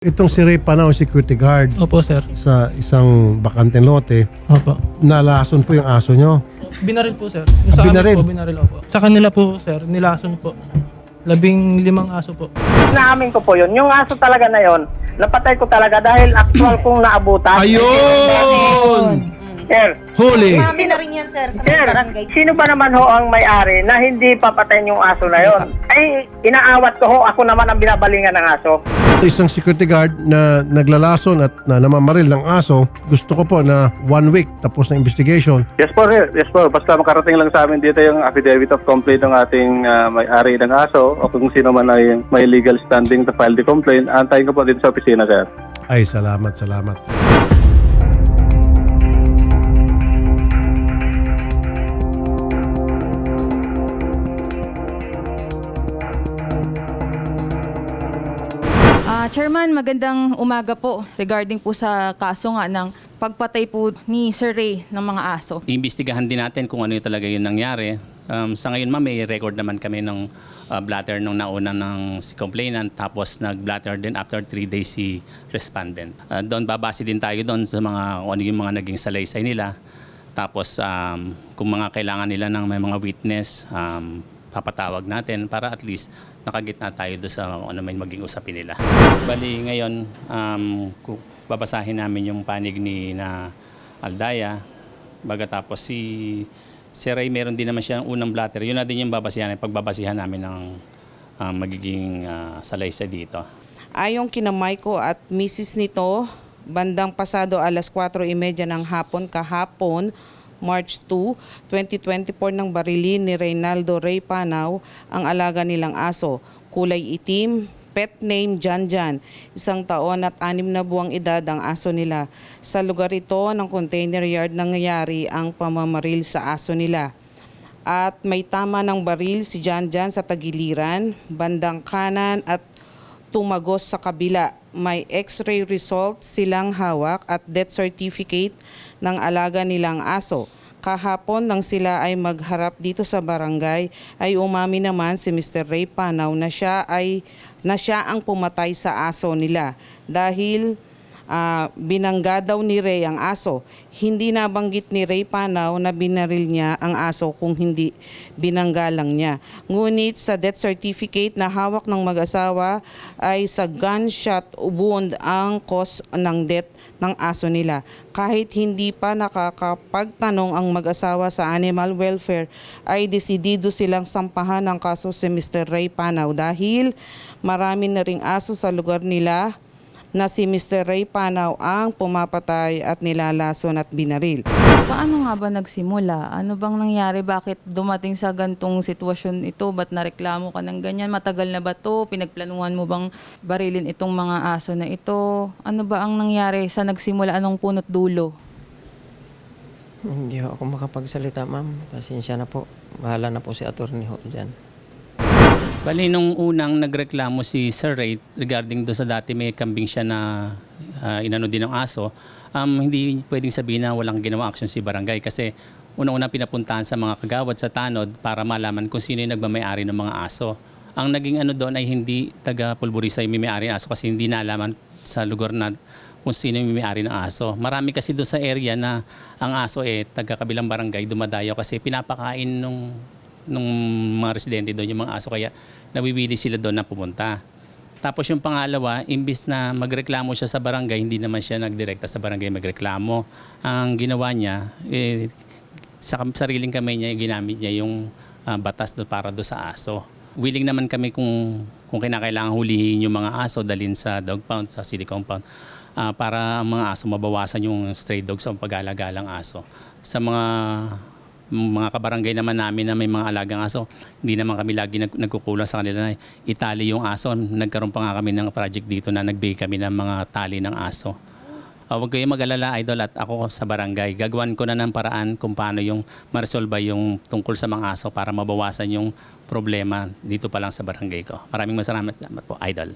Itong si Ray Panao, security guard Opo, sir. sa isang bakanteng lote, Opo. nalason po yung aso nyo. Binaril po, sir. Yung Ah, sa binaril? amin po, binaril opo. Sa kanila po, sir, nilason po. Labing limang aso po. Naamin ko po yun. Yung aso talaga na yon, napatay ko talaga dahil actual kong naabutan. Ayun! Sir, Huli! Mami na rin yan, sir, sa may sir, barangay. sino ba naman ho ang may-ari na hindi papatayin yung aso na yon? Ay, inaawat ko ho, ako naman ang binabalingan ng aso. Isang security guard na naglalason at na namamaril ng aso, gusto ko po na one week tapos na investigation. Yes po, sir. Yes po. Basta makarating lang sa amin dito yung affidavit of complaint ng ating ah, may-ari ng aso o kung sino man ay may legal standing to file the complaint, antayin ko po dito sa opisina, sir. Ay, salamat, salamat. Chairman, magandang umaga po regarding po sa kaso nga ng pagpatay po ni Sir Ray ng mga aso. Iimbestigahan din natin kung ano yung talaga yung nangyari. Um, sa ngayon ma'am, may record naman kami ng uh, blatter nung nauna ng si complainant tapos nag-blatter din after 3 days si respondent. Uh, doon babase din tayo doon sa mga kung ano yung mga naging salaysay nila. Tapos um, kung mga kailangan nila ng may mga witness, um, papatawag natin para at least nakagitna tayo doon sa ano may maging usapin nila. Bali ngayon, um, babasahin namin yung panig ni na Aldaya. Baga tapos si si Ray meron din naman siya unang blatter. Yun na din yung babasihan, pagbabasihan namin ng um, magiging uh, salaysay dito. Ayon kina Maiko at Mrs. nito, bandang pasado alas 4.30 ng hapon kahapon, March 2, 2024 nang barilin ni Reynaldo Ray Panaw ang alaga nilang aso. Kulay itim, pet name Jan Jan. Isang taon at anim na buwang edad ang aso nila. Sa lugar ito ng container yard nangyayari ang pamamaril sa aso nila at may tama ng baril si Jan Jan sa tagiliran, bandang kanan at tumagos sa kabila. May x-ray result silang hawak at death certificate ng alaga nilang aso. Kahapon nang sila ay magharap dito sa barangay ay umami naman si Mr. Ray Panaw na siya ay na siya ang pumatay sa aso nila dahil Ah, binangga daw ni Ray ang aso. Hindi nabanggit ni Ray Panaw na binaril niya ang aso kung hindi binangga lang niya. Ngunit sa death certificate na hawak ng mag-asawa ay sa gunshot wound ang cause ng death ng aso nila. Kahit hindi pa nakakapagtanong ang mag-asawa sa animal welfare ay desidido silang sampahan ng kaso si Mr. Ray Panaw dahil marami na ring aso sa lugar nila na si Mr. Ray Panaw ang pumapatay at nilalason at binaril. Paano nga ba nagsimula? Ano bang nangyari? Bakit dumating sa gantong sitwasyon ito? Ba't nareklamo ka ng ganyan? Matagal na ba to? Pinagplanuhan mo bang barilin itong mga aso na ito? Ano ba ang nangyari sa nagsimula? Anong punot dulo? Hindi ako makapagsalita, ma'am. Pasensya na po. Bahala na po si attorney ho dyan. Bali, nung unang nagreklamo si Sir Ray regarding do sa dati may kambing siya na ah, inano din ng aso, um, hindi pwedeng sabihin na walang ginawa action si barangay kasi unang-una pinapuntahan sa mga kagawad sa tanod para malaman kung sino yung nagmamayari ng mga aso. Ang naging ano doon ay hindi taga Pulburisa yung may-ari ng aso kasi hindi nalaman sa lugar na kung sino yung may-ari ng aso. Marami kasi doon sa area na ang aso eh taga kabilang barangay dumadayo kasi pinapakain nung nung mga residente doon yung mga aso kaya nawiwili sila doon na pumunta. Tapos yung pangalawa, imbis na magreklamo siya sa barangay, hindi naman siya nagdirekta sa barangay magreklamo. Ang ginawa niya, eh, sa sariling kamay niya, ginamit niya yung ah, batas do para do sa aso. Willing naman kami kung kung kinakailangan hulihin yung mga aso dalhin sa dog pound, sa city compound ah, para ang mga aso mabawasan yung stray dogs o pag-alagalang aso. Sa mga mga kabarangay naman namin na may mga alagang aso, hindi naman kami lagi nag- nagkukulang sa kanila na itali yung aso. Nagkaroon pa nga kami ng project dito na nagbigay kami ng mga tali ng aso. Uh, huwag kayong mag-alala, idol, at ako sa barangay. Gagawan ko na ng paraan kung paano yung maresolba yung tungkol sa mga aso para mabawasan yung problema dito pa lang sa barangay ko. Maraming masalamat salamat po, idol.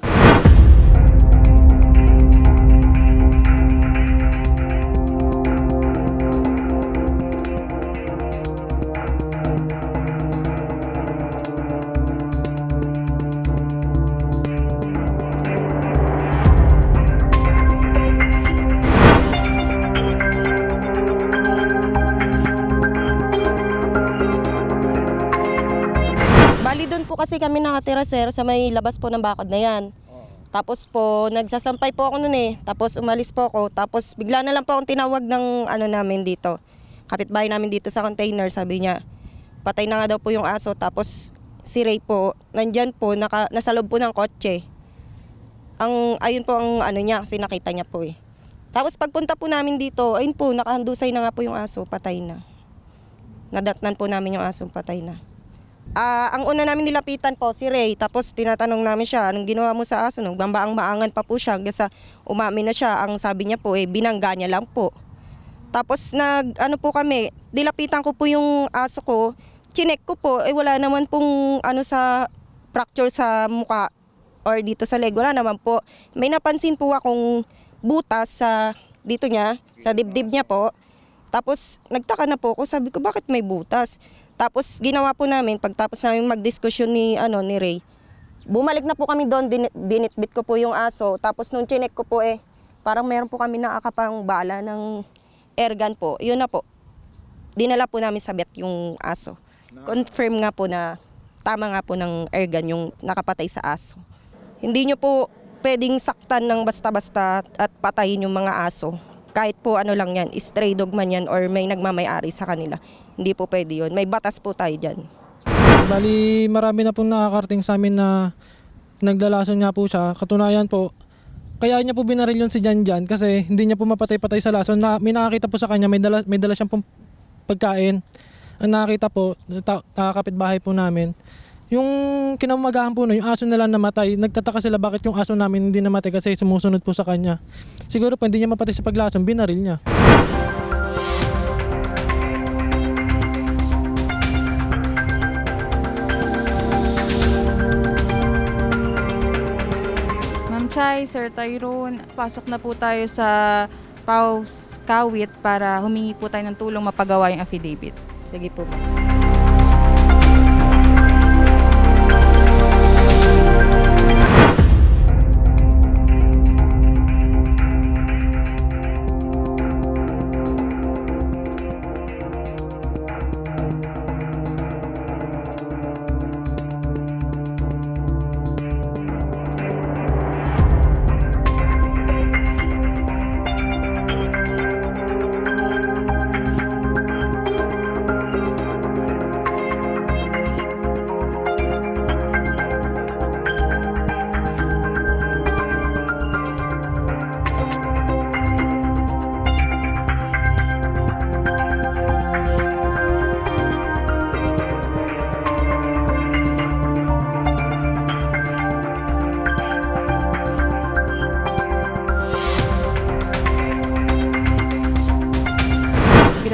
Kami nakatira sir sa may labas po ng bakod na yan. Tapos po, nagsasampay po ako noon eh. Tapos umalis po ako. Tapos bigla na lang po akong tinawag ng ano namin dito. Kapitbahay namin dito sa container, sabi niya, patay na nga daw po yung aso. Tapos si Ray po, nandyan po, naka, nasa loob po ng kotse. Ang, ayun po ang ano niya, kasi nakita niya po eh. Tapos pagpunta po namin dito, ayun po, nakahandusay na nga po yung aso, patay na. Nadatnan po namin yung aso, patay na. Ah, ang una namin nilapitan po si Ray, tapos tinatanong namin siya, anong ginawa mo sa aso? Nung bambaang maangan pa po siya, hanggang sa umamin na siya, ang sabi niya po, eh, binangga niya lang po. Tapos nag, ano po kami, dilapitan ko po yung aso ko, chinek ko po, eh wala naman pong ano sa fracture sa muka or dito sa leg, wala naman po. May napansin po akong butas sa dito niya, sa dibdib niya po. Tapos nagtaka na po ako, sabi ko bakit may butas? Tapos ginawa po namin, pagtapos namin magdiskusyon ni, ano, ni Ray, bumalik na po kami doon, din- binitbit ko po yung aso. Tapos nung chinek ko po eh, parang meron po kami nakakapang bala ng airgun po. Yun na po. Dinala po namin sa vet yung aso. Confirm nga po na tama nga po ng airgun yung nakapatay sa aso. Hindi nyo po pwedeng saktan ng basta-basta at patayin yung mga aso. Kahit po ano lang yan, stray dog man yan or may nagmamayari sa kanila. Hindi po pwede yun. May batas po tayo dyan. Bali, marami na pong nakakarating sa amin na naglalason nga po siya. Katunayan po, kaya niya po binaril yun si Jan Jan kasi hindi niya po mapatay-patay sa lason. Na, may nakakita po sa kanya, may dala, may dala siyang pagkain. Ang nakakita po, ta- nakakapit bahay po namin. Yung kinamagahan po no, yung aso nila namatay, nagtataka sila bakit yung aso namin hindi namatay kasi sumusunod po sa kanya. Siguro po hindi niya mapatay sa paglason, binaril niya. Ma'am Chai, Sir Tyrone, pasok na po tayo sa Paus Kawit para humingi po tayo ng tulong mapagawa yung affidavit. Sige po.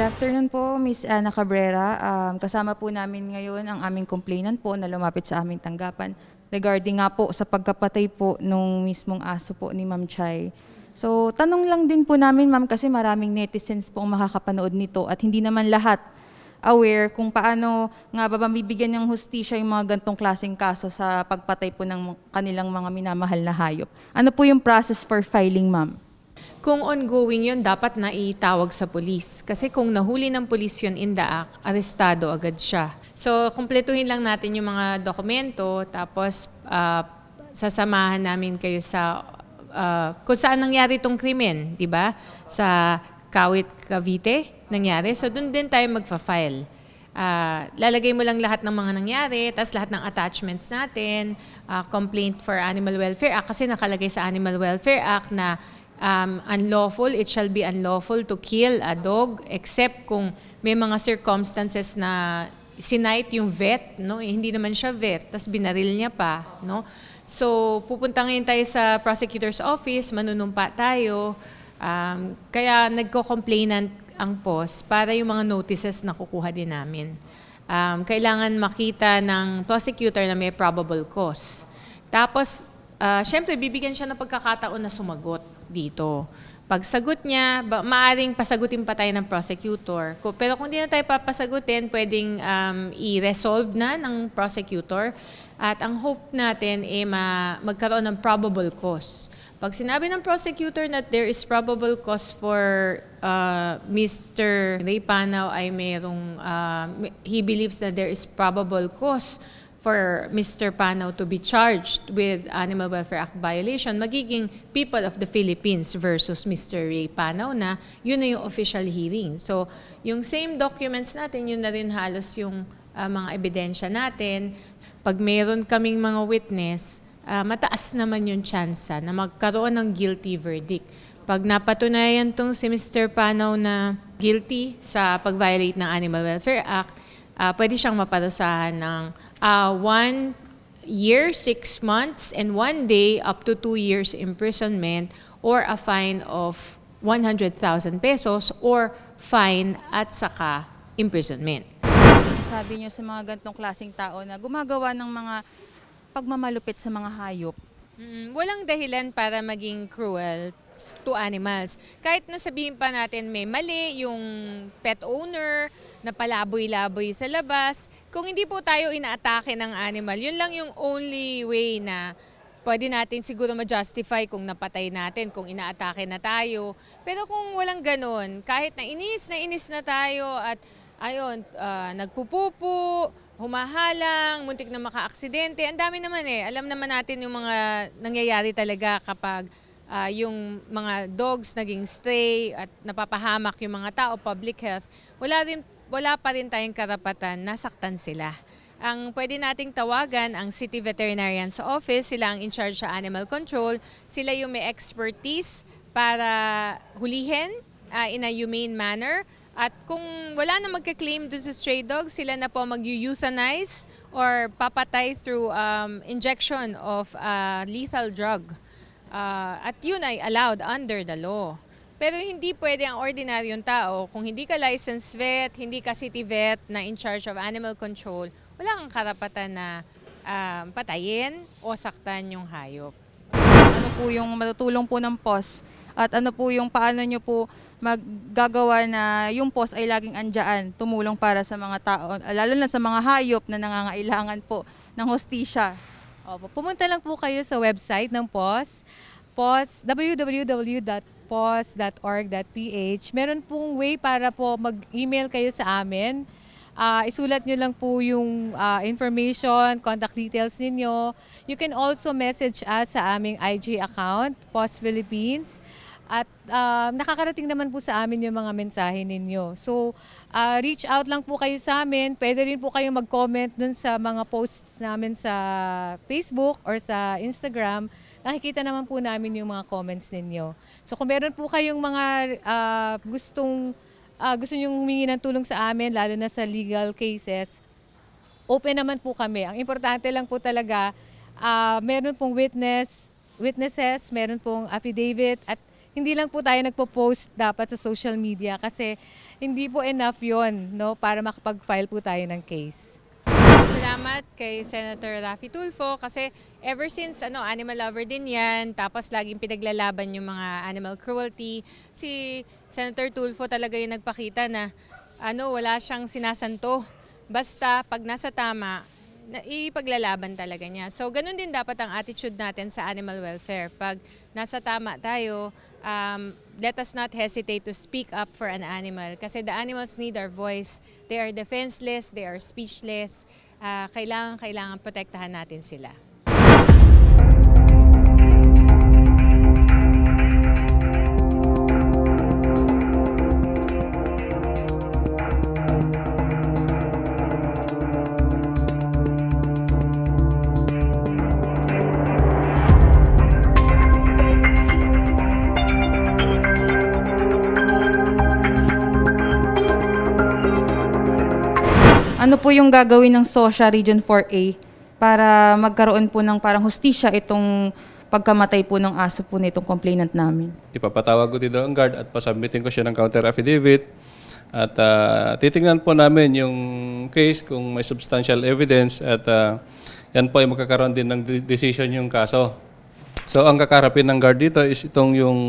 Good afternoon po, Miss Ana Cabrera. Um, kasama po namin ngayon ang aming complainant po na lumapit sa aming tanggapan regarding nga po sa pagkapatay po nung mismong aso po ni Ma'am Chai. So, tanong lang din po namin, Ma'am, kasi maraming netizens po ang makakapanood nito at hindi naman lahat aware kung paano nga ba mabibigyan ng hustisya yung mga gantong klaseng kaso sa pagpatay po ng kanilang mga minamahal na hayop. Ano po yung process for filing, Ma'am? Kung ongoing yun, dapat na itawag sa polis. Kasi kung nahuli ng polis yun in the act, arestado agad siya. So, kumpletuhin lang natin yung mga dokumento, tapos ah, sasamahan namin kayo sa ah, kung saan nangyari itong krimen, di ba? Sa Kawit, Cavite, nangyari. So, doon din tayo magfa-file. Ah, lalagay mo lang lahat ng mga nangyari, tapos lahat ng attachments natin, ah, complaint for Animal Welfare Act, kasi nakalagay sa Animal Welfare Act na um, unlawful, it shall be unlawful to kill a dog except kung may mga circumstances na sinight yung vet, no? Eh, hindi naman siya vet, tapos binaril niya pa, no? So, pupunta ngayon tayo sa prosecutor's office, manunumpa tayo. Um, kaya nagko-complainant ang POS para yung mga notices na kukuha din namin. Um, kailangan makita ng prosecutor na may probable cause. Tapos, ah, syempre, bibigyan siya ng pagkakataon na sumagot dito. Pag sagot niya, ba, maaring pasagutin pa tayo ng prosecutor. Pero kung di na tayo papasagutin, pwedeng um, i-resolve na ng prosecutor. At ang hope natin ay ma- magkaroon ng probable cause. Pag sinabi ng prosecutor na there is probable cause for uh, Mr. Ray Panaw ay mayroong, uh, he believes that there is probable cause for Mr. Panaw to be charged with Animal Welfare Act violation, magiging People of the Philippines versus Mr. Ray Panaw na yun na yung official hearing. So, yung same documents natin, yun na rin halos yung ah, mga ebidensya natin. Pag meron kaming mga witness, ah, mataas naman yung tsansa na magkaroon ng guilty verdict. Pag napatunayan tong si Mr. Panaw na guilty sa pag-violate ng Animal Welfare Act, ah, pwede siyang maparusahan ng ah, one year, six months, and one day up to two years imprisonment or a fine of 100,000 pesos or fine at saka imprisonment. Sabi niyo sa mga gantong klaseng tao na gumagawa ng mga pagmamalupit sa mga hayop. Mm, walang dahilan para maging cruel to animals. Kahit na sabihin pa natin may mali yung pet owner na palaboy-laboy sa labas, kung hindi po tayo inaatake ng animal, yun lang yung only way na pwede natin siguro ma-justify kung napatay natin, kung inaatake na tayo. Pero kung walang ganun, kahit na inis na inis na tayo at ayun, ah, nagpupupo, humahalang, muntik na maka-aksidente. Ang dami naman eh. Alam naman natin yung mga nangyayari talaga kapag ah, yung mga dogs naging stray at napapahamak yung mga tao, public health. Wala, rin, wala pa rin tayong karapatan, nasaktan sila. Ang pwede nating tawagan ang City Veterinarian's Office, sila ang in charge sa animal control, sila yung may expertise para hulihin ah, in a humane manner. At kung wala na magka-claim dun sa stray dogs, sila na po mag-euthanize or papatay through um, injection of a lethal drug. Ah, at yun ay allowed under the law. Pero hindi pwede ang ordinaryong tao, kung hindi ka licensed vet, hindi ka city vet na in charge of animal control, wala kang karapatan na um, patayin o saktan yung hayop. Ano po yung matutulong po ng POS? At ano po yung paano nyo po maggagawa na yung POS ay laging andyan, tumulong para sa mga tao, lalo na sa mga hayop na nangangailangan po ng hostisya. Opo, pumunta lang po kayo sa website ng POS, POS, www.pos.org.ph. Meron pong way para po mag-email kayo sa amin. Ah, isulat nyo lang po yung ah, information, contact details ninyo. You can also message us sa aming IG account, POS Philippines. At ah, nakakarating naman po sa amin yung mga mensahe ninyo. So, ah, reach out lang po kayo sa amin. Pwede rin po kayong mag-comment dun sa mga posts namin sa Facebook or sa Instagram. Nakikita naman po namin yung mga comments ninyo. So, kung meron po kayong mga ah, gustong ah, gusto nyong humingi ng tulong sa amin, lalo na sa legal cases, open naman po kami. Ang importante lang po talaga, ah, meron pong witness, witnesses, meron pong affidavit, at hindi lang po tayo nagpo-post dapat sa social media kasi hindi po enough yon no, para makapag-file po tayo ng case. Salamat kay Senator Raffy Tulfo kasi ever since ano animal lover din 'yan tapos laging pinaglalaban yung mga animal cruelty si Senator Tulfo talaga yung nagpakita na ano wala siyang sinasanto basta pag nasa tama na ipaglalaban talaga niya. So ganun din dapat ang attitude natin sa animal welfare. Pag nasa tama tayo, um, let us not hesitate to speak up for an animal kasi the animals need our voice. They are defenseless, they are speechless. Ah, kailangan kailangan protektahan natin sila. Ano po yung gagawin ng SOSHA Region 4A para magkaroon po ng parang hostisya itong pagkamatay po ng aso po nitong complainant namin? Ipapatawag ko dito ang guard at pasubmitin ko siya ng counter affidavit. At ah, titingnan po namin yung case kung may substantial evidence at ah, yan po ay magkakaroon din ng de- decision yung kaso. So ang kakarapin ng guard dito is itong yung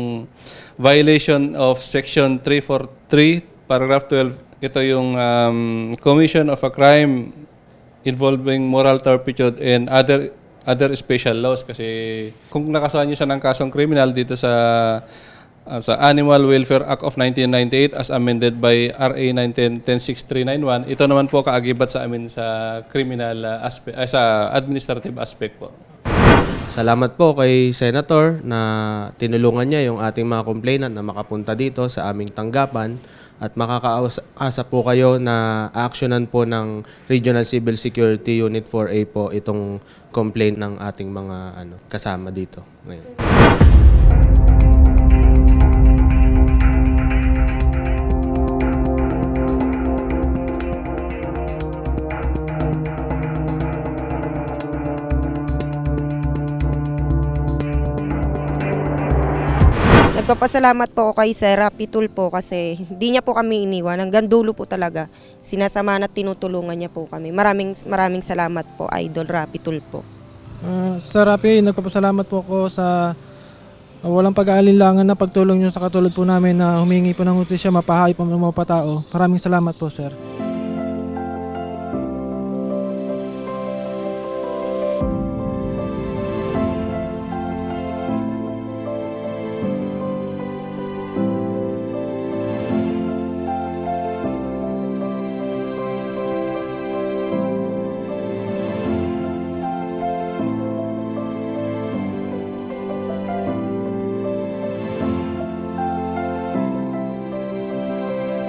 violation of section 343 paragraph 12. Ito yung um, commission of a crime involving moral turpitude and other other special laws kasi kung nakasuhan niyo siya ng kasong kriminal dito sa uh, sa Animal Welfare Act of 1998 as amended by RA 1910-16391. Ito naman po kaagibat sa amin sa criminal uh, aspect, ay, sa administrative aspect po. Salamat po kay Senator na tinulungan niya yung ating mga complainant na makapunta dito sa aming tanggapan at makakaasa po kayo na actionan po ng Regional Civil Security Unit 4A po itong complaint ng ating mga ano kasama dito ngayon. Nagpapasalamat po kay Sir Rapi Tulfo kasi hindi niya po kami iniwan. Hanggang dulo po talaga. Sinasama at tinutulungan niya po kami. Maraming maraming salamat po, Idol Rapi Tulfo. Ah, Sir Rapi, nagpapasalamat po ako sa ah, walang pag-aalinlangan na pagtulong nyo sa katulad po namin na humingi po ng hustisya, mapahay po ng mga patao. Maraming salamat po, sir.